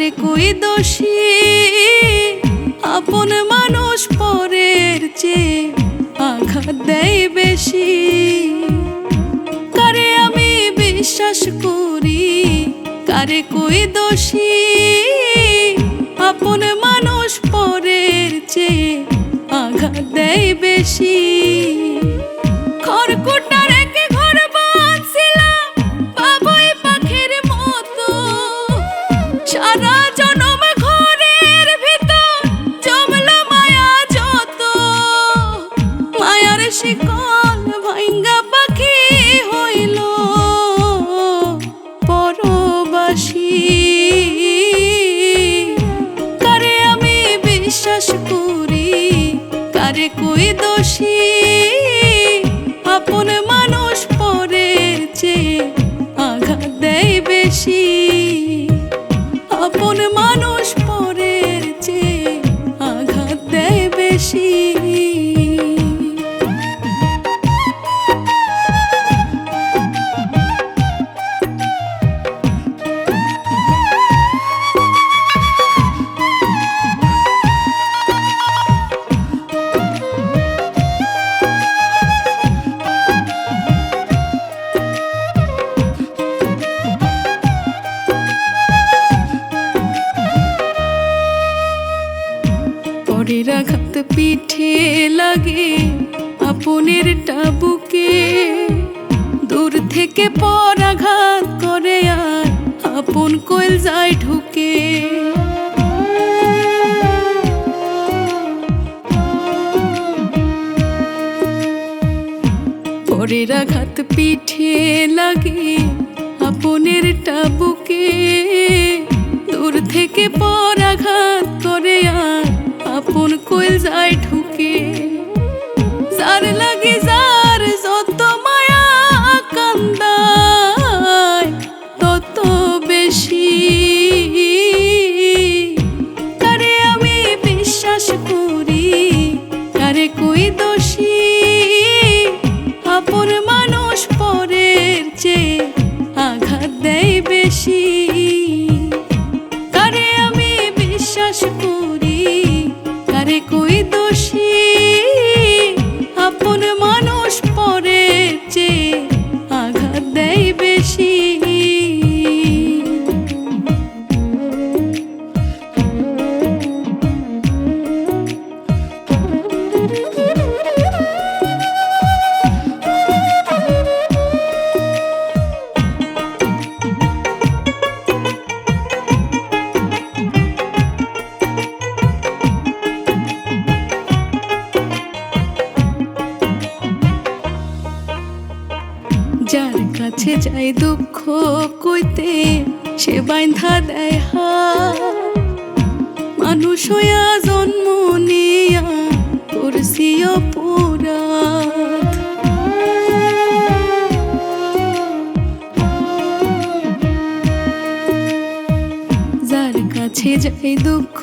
কারে কই দোষী? আপন মানুষ পরের চেয়ে আঘাত দেয় বেশি। কারে আমি বিশ্বাস করি, কারে কই দোষী? আপন মানুষ পরের চেয়ে আঘাত দেয় বেশি। কই দোষী। আপন মানুষ চেয়ে আঘাত দেয় বেশি। আপন মানুষ চেয়ে আঘাত দেয় বেশি। পিঠে লাগে আপনের টাবুকে। দূর থেকে পর আঘাত করে আর আপন কোয়েল যায় ঢুকে। পরের আঘাত পিঠে লাগে আপনের টাবুকে। দূর থেকে পর আঘাত করে আর আপন কোয়েল যায় ঢুকে। মানুষ পরের কাছে যাই দুঃখ কইতে, সে বাইন্ধা দেয় হাত। মানুষ হইয়া জন্ম নিয়া করছি অপরাধ। যার কাছে যাই দুঃখ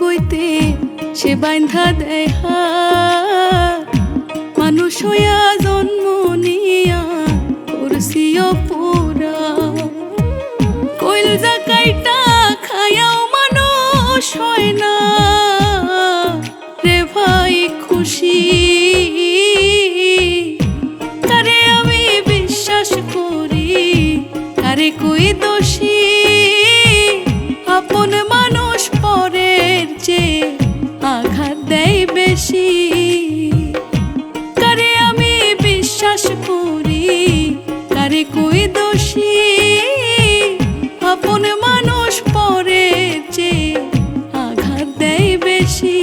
কইতে, সে বাইন্ধা দেয় হাত। মানুষ হইয়া জন্ম নিয়া খুশি। কারে আমি বিশ্বাস করি, কারে কই দোষী? আপন মানুষ পরের যে আঘাত দেয় বেশি। কারে আমি বিশ্বাস করি, কারে কই দোষী? আপন মানুষ পরের যে আঘাত দেয় বেশি।